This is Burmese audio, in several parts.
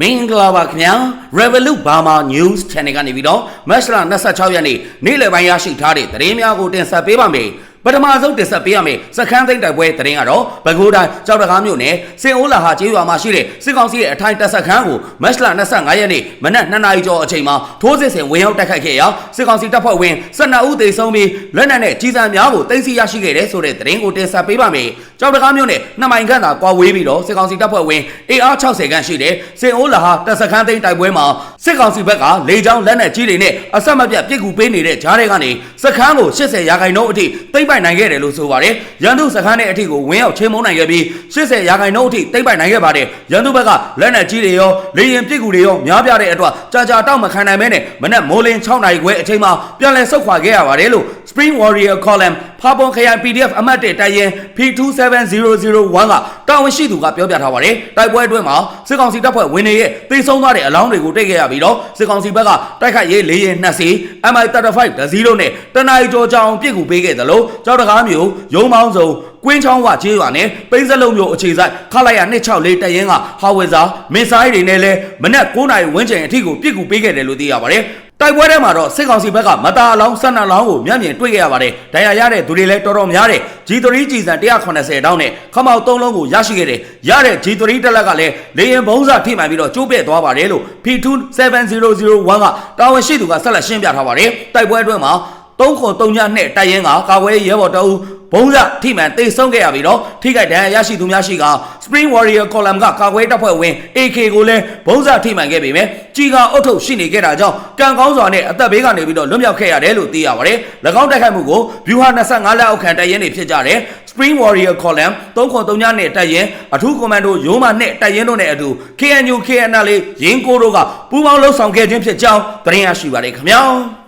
မင်္ဂလာပါခင်ဗျာ Revolut Burma News Channel ကနေပြီးတော့မတ်လ26ရက်နေ့နေ့လယ်ပိုင်းရရှိထားတဲ့သတင်းများကိုတင်ဆက်ပေးပါမယ်ပထမဆုံးတင်ဆက်ပေးရမယ်စခန်းသိမ်းတိုက်ပွဲသတင်းကတော့ပဲခူးတိုင်းကြောက်တကားမြို့နယ်စင်အိုးလာဟာကျေးရွာမှာရှိတဲ့စစ်ကောင်စီရဲ့အထိုင်တပ်စခန်းကိုမတ်လ25ရက်နေ့မနက်2နာရီကျော်အချိန်မှာထိုးစစ်ဆင်ဝင်ရောက်တိုက်ခိုက်ခဲ့ရာစစ်ကောင်စီတပ်ဖွဲ့ဝင်12ဦးသေဆုံးပြီးလက်နက်နဲ့ကြီးစံများကိုတင်စီရရှိခဲ့တဲ့ဆိုတဲ့သတင်းကိုတင်ဆက်ပေးပါမယ်ကြောက်တကားမြို့နယ်နှစ်မိုင်ခန့်သာကွာဝေးပြီးတော့စစ်ကောင်စီတပ်ဖွဲ့ဝင် AR 60ခန့်ရှိတဲ့စင်အိုးလာဟာတပ်စခန်းသိမ်းတိုက်ပွဲမှာစစ်ကောင်စီဘက်ကလေကြောင်းလက်နက်ကြီးတွေနဲ့အဆက်မပြတ်ပစ်ကူပေးနေတဲ့ဂျားတွေကနေစခန်းကို80ရာခိုင်နှုန်းအထိသိမ်းပိုက်နိုင်ခဲ့တယ်လို့ဆိုပါတယ်ရန်သူစခန်းရဲ့အထိကိုဝင်းရောက်ချင်းမုန်းနိုင်ခဲ့ပြီး80ရာခိုင်နှုန်းအထိသိမ်းပိုက်နိုင်ခဲ့ပါတယ်ရန်သူဘက်ကလက်နက်ကြီးတွေရောလေရင်ပစ်ကူတွေရောများပြားတဲ့အတွက်ကြာကြာတောက်မခံနိုင်မဲနဲ့မနက်မိုးလင်း6နာရီခွဲအချိန်မှာပြန်လည်ဆုတ်ခွာခဲ့ရပါတယ်လို့ Spring Warrior Column ဖာပွန်ခရိုင် PDF အမှတ်1တိုက်ရင် P27001 ကတာဝန်ရှိသူကပြောပြထားပါတယ်တိုက်ပွဲအတွင်းမှာစစ်ကောင်စီတပ်ဖွဲ့ဝင်တွေရဲ့သေဆုံးသွားတဲ့အလောင်းတွေကိုတိတ်ခဲ့ရပြီးတော့စစ်ကောင်စီဘက်ကတိုက်ခိုက်ရေးလေရင်2စီ MI35 ဒဇီးလုံးနဲ့တနအီကျော်ကြောင်ပြစ်ကူပေးခဲ့တယ်လို့ကြောက်တကားမျိုးရုံမောင်းစုံကွင်းချောင်းဝကျေးရွာနဲ့ပိန်းစလုံးမျိုးအခြေဆိုင်ခလိုက်ရ264တရင်ကဟာဝေဇာမင်းဆိုင်တွေနဲ့လဲမနက်9နာရီဝန်းကျင်အထိကိုပြစ်ကူပေးခဲ့တယ်လို့သိရပါတယ် တိုက်ပွဲထဲမှာတော့စစ်ကောင်စီဘက်ကမတာအလောင်း12လောင်းကိုမျက်မြင်တွေ့ခဲ့ရပါတယ်။ဒဏ်ရာရတဲ့သူတွေလည်းတော်တော်များတယ်။ G3 ကြည်စံ180တောင်းနဲ့ခမောက်3လုံးကိုရရှိခဲ့တယ်။ရတဲ့ G3 တက်လက်ကလည်းလေရင်ဘုံစာထိမှန်ပြီးတော့ကျိုးပဲ့သွားပါတယ်လို့ P27001 ကတာဝန်ရှိသူကဆက်လက်ရှင်းပြထားပါတယ်။တိုက်ပွဲအတွင်းမှာသုံးခွန်သုံးညနဲ့တိုက်ရင်ကကာကွယ်ရဲဘော်တအူး ဘုံစထိမှန်တိတ်ဆုံးခဲ့ရပြီးတော့ထိခိုက်ဒဏ်ရာရရှိသူများရှိက Spring Warrior Column ကကာကွယ်တပ်ဖွဲ့ဝင် AK ကိုလည်းဘုံစထိမှန်ခဲ့ပေမဲ့ကြီးကအုတ်ထုတ်ရှိနေခဲ့တာကြောင့်ကံကောင်းစွာနဲ့အသက်ဘေးကနေပြီးတော့လွတ်မြောက်ခဲ့ရတယ်လို့သိရပါတယ်။၎င်းတိုက်ခိုက်မှုကို View 25လက်အောက်ခံတိုက်ရင်တွေဖြစ်ကြတယ်။ Spring Warrior Column 303ညနဲ့တိုက်ရင်အထူးကွန်မန်ဒိုရိုးမနဲ့တိုက်ရင်တို့နဲ့အတူ KNU KNL ရင်းကိုတို့ကပူးပေါင်းလှုပ်ဆောင်ခဲ့ခြင်းဖြစ်ကြောင်းသတင်းရရှိပါတယ်ခင်ဗျာ။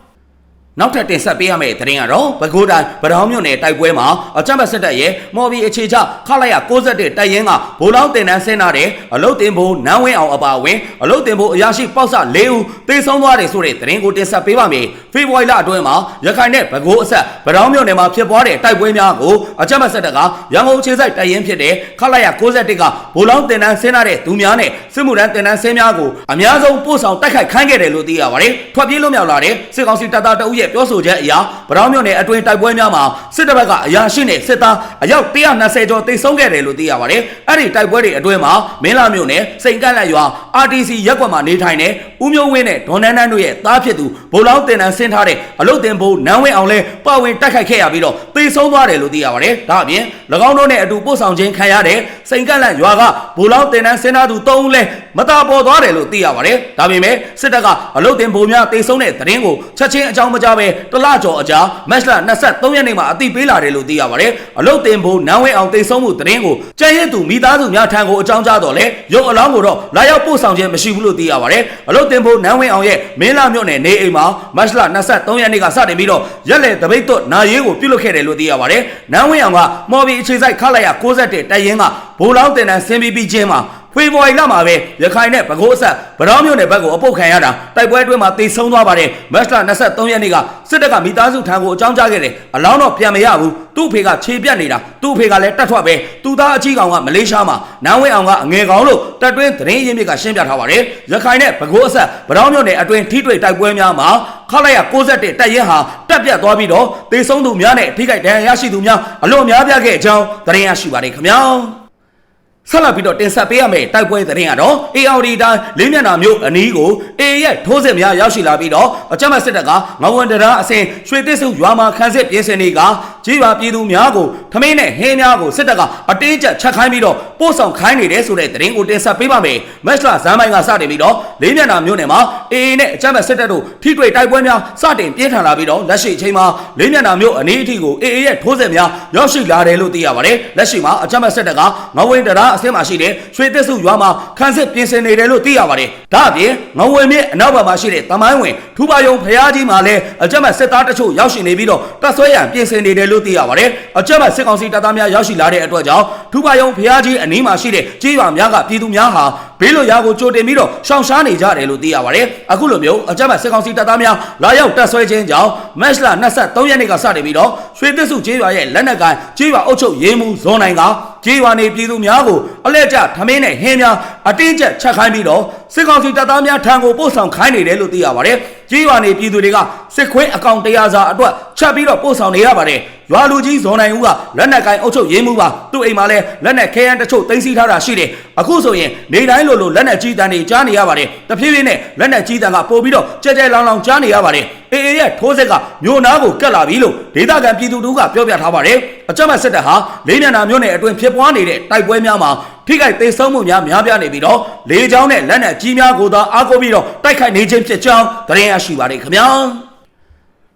နောက်ထပ်တင်ဆက်ပေးရမယ့်သတင်းကတော့ပဲခူးတိုင်းဗဒောင်းမြို့နယ်တိုက်ပွဲမှာအကြမ်းဖက်စစ်တပ်ရဲ့မော်ဘီအခြေချခလိုက်ရ61တိုက်ရင်ကဘိုးလောင်းတင်တန်းဆင်းလာတဲ့အလုတ်တင်ဖို့နန်းဝင်းအောင်အပါအဝင်အလုတ်တင်ဖို့အရာရှိပေါက်ဆ၄ဦးတေဆုံးသွားတယ်ဆိုတဲ့သတင်းကိုတင်ဆက်ပေးပါမယ်ဖေဖော်ဝါရီလအတွင်းမှာရခိုင်နဲ့ပဲခူးအဆက်ဗဒောင်းမြို့နယ်မှာဖြစ်ပွားတဲ့တိုက်ပွဲများကိုအကြမ်းဖက်စစ်တပ်ကရန်ကုန်ခြေစိုက်တိုက်ရင်ဖြစ်တဲ့ခလိုက်ရ61ကဘိုးလောင်းတင်တန်းဆင်းလာတဲ့သူများနဲ့စစ်မှုထမ်းတင်တန်းဆင်းများကိုအများဆုံးပို့ဆောင်တိုက်ခိုက်ခိုင်းခဲ့တယ်လို့သိရပါတယ်ထွက်ပြေးလွတ်မြောက်လာတဲ့စစ်ကောင်စီတပ်သားတအုပ်ရဲ့ပြောဆိုချက်အရဗရောင်းမြို့နယ်အတွင်းတိုက်ပွဲများမှာစစ်တပ်ဘက်ကအရာရှိနဲ့စစ်သားအယောက်120ကျော်တိတ်ဆုံးခဲ့တယ်လို့သိရပါတယ်။အဲ့ဒီတိုက်ပွဲတွေအတွင်းမှာမင်းလာမြို့နယ်စိန်ကန့်လက်ရွာ RTC ရက်ကွက်မှာနေထိုင်တဲ့ဦးမျိုးဝင်းနဲ့ဒေါ်နန်းနန်းတို့ရဲ့သားဖြစ်သူဗိုလ်လောင်းတင်တန်းဆင်းထားတဲ့အလုတ်တင်ဘိုးနန်းဝင်းအောင်လဲပါဝင်တိုက်ခိုက်ခဲ့ရပြီးတော့တိတ်ဆုံးသွားတယ်လို့သိရပါတယ်။ဒါအပြင်၎င်းတို့နဲ့အတူပို့ဆောင်ခြင်းခံရတဲ့စိန်ကန့်လက်ရွာကဗိုလ်လောင်းတင်တန်းဆင်းထားသူ၃ဦးလဲမတာပေါ်သွားတယ်လို့သိရပါတယ်။ဒါပေမဲ့စစ်တပ်ကအလုတ်တင်ဘိုးများတိတ်ဆုံးတဲ့သတင်းကိုချက်ချင်းအကြောင်းမကြားပဲတလကျော်အကြာမက်လ23ရက်နေ့မှာအသိပေးလာတယ်လို့သိရပါတယ်။အလုတ်တင်ဘိုးနန်းဝင်းအောင်တိတ်ဆုံးမှုသတင်းကိုကြံ့ရည်သူမိသားစုများထံကိုအကြောင်းကြားတော့လေရုပ်အလောင်းကိုတော့လာရောက်ပို့ဆောင်ခြင်းမရှိဘူးလို့သိရပါတယ်။အလုတ်တင်ဘိုးနန်းဝင်းအောင်ရဲ့မင်းလာမြို့နယ်နေအိမ်မှာမက်လ23ရက်နေ့ကစတင်ပြီးတော့ရက်လေတပိတ်သွတ်နာရေးကိုပြုလုပ်ခဲ့တယ်လို့သိရပါတယ်။နန်းဝင်းအောင်ကမော်ဘီအခြေစိုက်ခလိုက်ရ61တိုင်ရင်ကဘိုးလောင်းတင်တန်းဆင်းပြီးပြီးချင်းမှာ ဖေဖော်ဝါရီလမှာပဲရခိုင်နဲ့ပဲခူးအဆက်ဗရောင်းမြို့နယ်ဘက်ကိုအပုတ်ခံရတာတိုက်ပွဲအတွင်းမှာတိတ်ဆုံးသွားပါတယ်မတ်လ23ရက်နေ့ကစစ်တပ်ကမိသားစုထံကိုအကြောင်းကြားခဲ့တယ်အလောင်းတော့ပြန်မရဘူးသူ့ဖေကခြေပြတ်နေတာသူ့ဖေကလည်းတက်ထွက်ပဲသူသားအကြီးကောင်ကမလေးရှားမှာနန်းဝင်းအောင်ကအငယ်ကောင်လို့တက်တွင်းသတင်းရင်းမြစ်ကရှင်းပြထားပါတယ်ရခိုင်နဲ့ပဲခူးအဆက်ဗရောင်းမြို့နယ်အတွင်းထိတွေ့တိုက်ပွဲများမှာခလိုက်ရ61တက်ရင်ဟာတက်ပြတ်သွားပြီးတော့တေဆုံးသူများနဲ့ထိခိုက်ဒဏ်ရာရရှိသူများအလွန်များပြားခဲ့အကြောင်းသတင်းရရှိပါတယ်ခင်ဗျာ ဆက်လက်ပြီးတော့တင်ဆက်ပေးရမယ့်တိုက်ပွဲသတင်းကတော့ ARD တိုင်းလင်းမျက်နှာမြို့အနီးကို A ရဲ့ထိုးစစ်များရောက်ရှိလာပြီးတော့အကြမ်းဖက်စစ်တပ်ကငဝန်တရာအစဉ်ရွှေတစ်စုရွာမှာခန်းစစ်ပြင်ဆင်နေကကြီးပါပြည်သူများကိုထမင်းနဲ့ဟင်းများကိုစစ်တပ်ကအတင်းကျပ်ချက်ခိုင်းပြီးတော့ပို့ဆောင်ခိုင်းနေတယ်ဆိုတဲ့သတင်းကိုတင်ဆက်ပေးပါမယ်။မက်စလာဇန်မိုင်းကစတင်ပြီးတော့လင်းမျက်နှာမြို့နယ်မှာ A နဲ့အကြမ်းဖက်စစ်တပ်တို့ထိတွေ့တိုက်ပွဲများစတင်ပြင်းထန်လာပြီးတော့လက်ရှိအချိန်မှာလင်းမျက်နှာမြို့အနီးအထိကို AA ရဲ့ထိုးစစ်များရောက်ရှိလာတယ်လို့သိရပါတယ်။လက်ရှိမှာအကြမ်းဖက်စစ်တပ်ကငဝင်တရာအဆင့်မှာရှိတဲ့ရွှေသစ်စုရွာမှာခန်းစစ်ပြင်ဆင်နေတယ်လို့သိရပါတယ်။ဒါအပြင်ငဝင်မြစ်အနောက်ဘက်မှာရှိတဲ့တမိုင်းဝင်ထူပါယုံဖျားကြီးမှာလည်းအကြမ်းဖက်စစ်သားတချို့ရောက်ရှိနေပြီးတော့တပ်ဆွဲရန်ပြင်ဆင်နေတယ်လို့သိရပါတယ်။အကြမ်းဖက်စစ်ကောင်စီတပ်သားများရောက်ရှိလာတဲ့အတွက်ကြောင့်ထူပါယုံဖျားကြီးအနီးမှာရှိတဲ့ကြေးရွာများကပြည်သူများဟာဘေးလွတ်ရာကိုကြိုတင်ပြီးတော့ရှောင်ရှားနေကြတယ်လို့သိရပါတယ်အခုလိုမျိုးအကြမ်းဖက်စစ်ကောင်စီတပ်သားများလာရောက်တပ်ဆွဲခြင်းကြောင့်မက်လ23ရက်နေ့ကစတင်ပြီးတော့ရွှေသစ်စုကျေးရွာရဲ့လက်နက်ကိုင်ကျေးရွာအုပ်ချုပ်ရေးမှုဇွန်နိုင်ကကျေးရွာနေပြည်သူများကိုအလဲကျထမင်းနဲ့ဟင်းများအတင်းကျပ်ချက်ခိုင်းပြီးတော့စစ်ကောင်စီတပ်သားများထံကိုပို့ဆောင်ခိုင်းနေတယ်လို့သိရပါတယ်ကျေးရွာနေပြည်သူတွေကစစ်ခွေးအကောင်တရားစာအတွက်ချက်ပြီးတော့ပို့ဆောင်နေရပါတယ် ရွာလူကြီးဇွန်နိုင်ဦးကလက်နက်ကင်အုပ်ချုပ်ရေးမှုပါသူ့အိမ်မှာလဲလက်နက်ခဲယမ်းတချို့တင်စီထားတာရှိတယ်အခုဆိုရင်နေတိုင်းလိုလိုလက်နက်ကြီးတန်းတွေကြားနေရပါတယ်တဖြည်းဖြည်းနဲ့လက်နက်ကြီးတန်းကပို့ပြီးတော့ကြဲကြဲလောင်လောင်ကြားနေရပါတယ်အေအေရဲ့ထိုးစစ်ကမြို့နာကိုကတ်လာပြီလို့ဒေသခံပြည်သူတို့ကပြောပြထားပါတယ်အကြမ်းဖက်စစ်တပ်ဟာလေးမြန်နာမြို့နယ်အတွင်းဖြစ်ပွားနေတဲ့တိုက်ပွဲများမှာထိခိုက်သေးဆုံးမှုများများပြားနေပြီးတော့လေကြောင်းနဲ့လက်နက်ကြီးများကိုသာအားကိုးပြီးတော့တိုက်ခိုက်နေခြင်းဖြစ်ကြောင်းသတင်းရရှိပါတယ်ခင်ဗျာ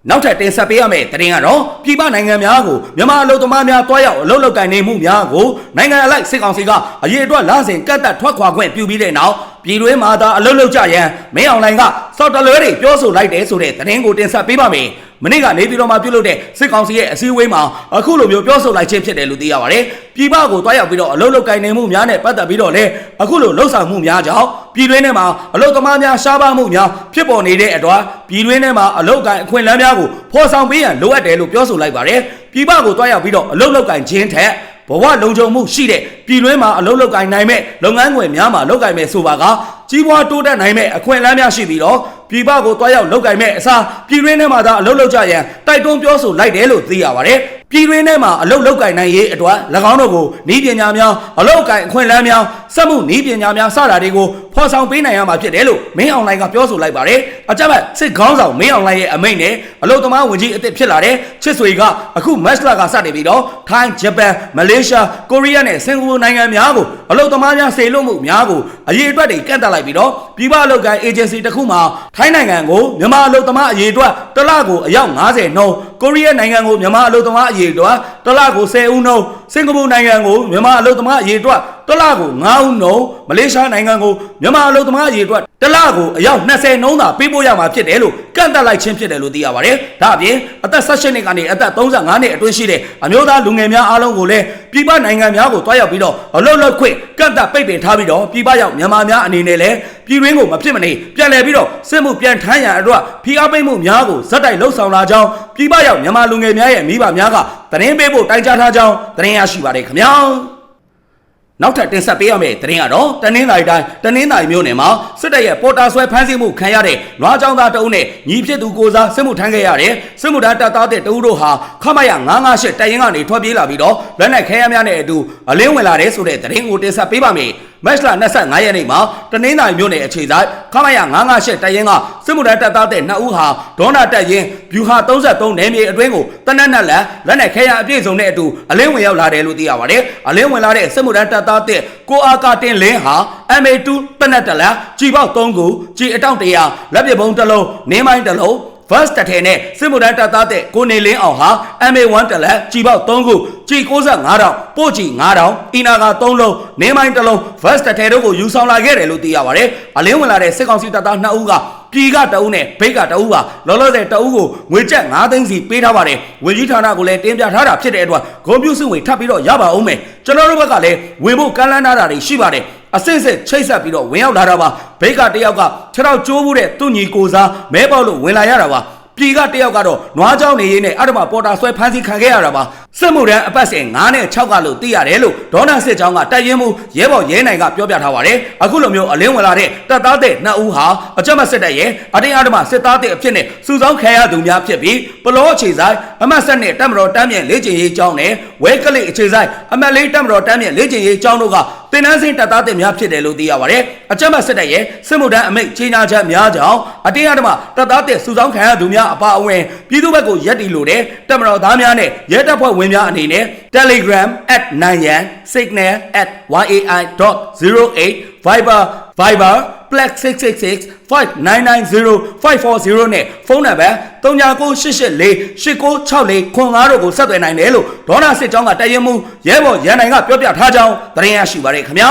နောက်ထပ်တင်ဆက်ပေးရမယ့်သတင်းကတော့ပြည်ပနိုင်ငံများကိုမြန်မာအလုပ်သမားများတွားရောက်အလုပ်လုပ်ကိုင်နေမှုများကိုနိုင်ငံအလိုက်စစ်ကောင်စီကအရေးအတွက်လစဉ်ကတ်တက်ထွက်ခွာခွင့်ပြုပြီးတဲ့နောက်ပြည်တွင်းမှာသာအလုပ်လုပ်ကြရန်မင်းအောင်လှိုင်ကစောက်တလွဲတွေပြောဆိုလိုက်တယ်ဆိုတဲ့သတင်းကိုတင်ဆက်ပေးပါမယ်။ မနေ့ကနေပြည်တော်မှာပြုလုပ်တဲ့စစ်ကောင်စီရဲ့အစည်းအဝေးမှာအခုလိုမျိုးပြောဆိုလိုက်ခြင်းဖြစ်တယ်လို့သိရပါတယ်။ပြည်ပကိုတွားရောက်ပြီးတော့အလုပ်လုပ်ကိုင်နေမှုများနဲ့ပတ်သက်ပြီးတော့လည်းအခုလိုလှုပ်ဆောင်မှုများကြောင့်ပြည်တွင်းထဲမှာအလုပ်သမားများရှားပါမှုများဖြစ်ပေါ်နေတဲ့အတွက်ပြည်တွင်းထဲမှာအလုပ်ကိုင်အခွင့်အလမ်းများကိုဖော်ဆောင်ပေးရန်လိုအပ်တယ်လို့ပြောဆိုလိုက်ပါတယ်။ပြည်ပကိုတွားရောက်ပြီးတော့အလုပ်လုပ်ကိုင်ခြင်းထက်ဘဝလုံခြုံမှုရှိတဲ့ပြည်တွင်းမှာအလုပ်လုပ်ကိုင်နိုင်မဲ့လုပ်ငန်းခွင်များမှာလုပ်ကိုင်မဲ့ဆိုပါကကြီးပွားတိုးတက်နိုင်မဲ့အခွင့်အလမ်းများရှိပြီးတော့ ပြည်ပကိုတွားရောက်လုပ်ကိုင်မဲ့အစားပြည်တွင်းထဲမှာသာအလုပ်လုပ်ကြရန်တိုက်တွန်းပြောဆိုလိုက်တယ်လို့သိရပါတယ် ပြည်တွင်းထဲမှာအလုပ်လုပ်ကိုင်နိုင်ရေးအတွက်၎င်းတို့ကိုဤပညာများအလုပ်ကိုင်အခွင့်အလမ်းများစက်မှုဤပညာများစတာတွေကိုဖော်ဆောင်ပေးနိုင်ရမှာဖြစ်တယ်လို့မင်းအောင်လှိုင်ကပြောဆိုလိုက်ပါတယ်အကြမ်းဖက်စစ်ခေါင်းဆောင်မင်းအောင်လှိုင်ရဲ့အမိန့်နဲ့အလုပ်သမားဝန်ကြီးအသစ်ဖြစ်လာတဲ့ချစ်ဆွေကအခုမတ်လကစတင်ပြီးတော့ထိုင်းဂျပန်မလေးရှားကိုရီးယားနဲ့စင်ကာပူနိုင်ငံများကိုအလုပ်သမားများစေလွှတ်မှုများကိုအရေးအတွက်တွေကန့်တက်လိုက်ပြီးတော့ပြည်ပအလုပ်ကိုင်အေဂျင်စီတစ်ခုမှာထိုင်းနိုင်ငံကိုမြန်မာအလုပ်သမားအရေးအတွက်တစ်လကိုအယောက်90နှုန်းကိုရီးယားနိုင်ငံကိုမြန်မာအလုပ်သမားအရေးအတွက်တစ်လကို10ဦးနှုန်းစင်ကာပူနိုင်ငံကိုမြန်မာအလုပ်သမားအရေးအတွက် တစ်လကို9ဦးနှုန်းမလေးရှားနိုင်ငံကိုမြန်မာအလုပ်သမားအရေးအတွက်တစ်လကိုအယောက်20နှုန်းသာပေးပို့ရမှာဖြစ်တယ်လို့ကန့်တက်လိုက်ခြင်းဖြစ်တယ်လို့သိရပါတယ်။ဒါအပြင်အသက်18နှစ်ကနေအသက်35နှစ်အတွင်းရှိတဲ့အမျိုးသားလူငယ်များအားလုံးကိုလည်းပြည်ပနိုင်ငံများကိုတွားရောက်ပြီးတော့အလုပ်လုပ်ခွင့်ကန့်တက်ပိတ်ပင်ထားပြီးတော့ပြည်ပရောက်မြန်မာများအနေနဲ့လည်းပြည်တွင်းကိုမဖြစ်မနေပြန်လည်ပြီးတော့စစ်မှုပြန်ထမ်းရန်အတွက်ဖိအားပေးမှုများကိုဇက်တိုက်လှုပ်ဆောင်လာကြောင်းပြည်ပရောက်မြန်မာလူငယ်များရဲ့မိဘများကသတင်းပေးဖို့တိုင်ကြားထားကြောင်းသတင်းရရှိပါတယ်ခင်ဗျာ။ နောက်ထပ်တင်ဆက်ပေးရမယ့်သတင်းကတော့တနင်္လာရီတိုင်းတနင်္လာရီမြို့နယ်မှာစစ်တပ်ရဲ့ပေါ်တာဆွဲဖမ်းဆီးမှုခံရတဲ့နွားကြောင်သားတအုပ်နဲ့ညီဖြစ်သူကိုစားစစ်မှုထမ်းခဲ့ရတဲ့စစ်မှုထမ်းတပ်သားတဲ့တအုပ်တို့ဟာခမရ958တပ်ရင်းကနေထွက်ပြေးလာပြီးတော့လက်နက်ခဲယမ်းများနဲ့အတူအလင်းဝင်လာတဲ့ဆိုတဲ့သတင်းကိုတင်ဆက်ပေးပါမယ် မတ်လ25ရက်နေ့မှာတနင်္လာရီမြို့နယ်အခြေဆိုင်ခမရ958တပ်ရင်းကစစ်မှုထမ်းတပ်သားတဲ့2ဦးဟာဒေါနာတပ်ရင်းဗျူဟာ33နယ်မြေအတွင်းကိုတနက်နက်လက်လက်နက်ခဲယမ်းအပြည့်စုံနဲ့အတူအလင်းဝင်ရောက်လာတယ်လို့သိရပါတယ်အလင်းဝင်လာတဲ့စစ်မှုထမ်းတပ်သားတဲ့ကိုအာကာတင်လင်းဟာ MA2 တနက်တလက်ကြီးပေါက်3ခုကြီးအတောင့်100လက်ပစ်ဘုံတစ်လုံးနင်းမိုင်းတစ်လုံး first တထဲနဲ့စစ်မှုထမ်းတပ်သားတဲ့ကိုနေလင်းအောင်ဟာ MA1 တလက်ကြီးပေါက်3ခုကြီး65တောင်ပို့ကြီး9တောင်အီနာက3လုံးနင်းမိုင်းတစ်လုံး first တထဲတို့ကိုယူဆောင်လာခဲ့တယ်လို့သိရပါတယ်အလင်းဝင်လာတဲ့စစ်ကောင်စီတပ်သား2ဦးကပြည်ကတအုပ်နဲ့ဘိတ်ကတအုပ်ဟာလောလောဆယ်တအုပ်ကိုငွေကျပ်9သိန်းစီပေးထားပါတယ်ဝင်ကြီးဌာနကိုလည်းတင်ပြထားတာဖြစ်တဲ့အတွက်ဂုံပြူစုဝင်ထပ်ပြီးတော့ရပါအောင်မယ်ကျွန်တော်တို့ဘက်ကလည်းဝင်ဖို့ကမ်းလှမ်းထားတာတွေရှိပါတယ် အစစ်စစ်ချိတ်ဆက်ပြီးတော့ဝင်ရောက်လာတာပါဘိတ်ကတယောက်ကခြေထောက်ကျိုးမှုတဲ့သူ့ညီကိုစားမဲပေါက်လို့ဝင်လာရတာပါပြည်ကတယောက်ကတော့နွားเจ้าနေရင်းနဲ့အထမပေါ်တာဆွဲဖမ်းဆီးခံခဲ့ရတာပါ စစ်မှုထမ်းအပတ်စဉ်9နဲ့6ကလို့သိရတယ်လို့ဒေါနာစစ်ချောင်းကတိုက်ရင်မှုရဲဘော်ရဲနိုင်ကပြောပြထားပါတယ်အခုလိုမျိုးအလင်းဝင်လာတဲ့တပ်သားတဲ့နှစ်ဦးဟာအကြမ်းမစစ်တပ်ရဲ့အတင်းအဓမ္မစစ်သားတဲ့အဖြစ်နဲ့စုဆောင်းခံရသူများဖြစ်ပြီးပလောအခြေဆိုင်အမတ်ဆက်နဲ့တပ်မတော်တမ်းမြန်လေ့ကျင့်ရေးကျောင်းနဲ့ဝဲကလေးအခြေဆိုင်အမတ်လေးတပ်မတော်တမ်းမြန်လေ့ကျင့်ရေးကျောင်းတို့ကသင်တန်းစဉ်တပ်သားတွေများဖြစ်တယ်လို့သိရပါတယ်။အကြမ်းဖက်စစ်တပ်ရဲ့စစ်မှုထမ်းအမိန့်ကြီးညာချက်များကြောင့်အတင်းအဓမ္မတပ်သားတွေစုဆောင်းခံရသူများအပါအဝင်ပြည်သူ့ဘက်ကိုရက်တီလိုတဲ့တပ်မတော်သားများနဲ့ရဲတပ်ဖွဲ့ဝင်များအနေနဲ့ Telegram @9yan signal @yai.08 Viber Viber Black 666 5990 540နဲ့ဖုန်းနံပါတ်399884 8964ခွန်5တို့ကိုဆက်သွယ်နိုင်တယ်လို့ဒေါနာစစ်ကြောင်းကတရင်မှုရဲဘော်ရန်နိုင်ကပြောပြထားကြောင်းသတင်းရရှိပါရခင်ဗျာ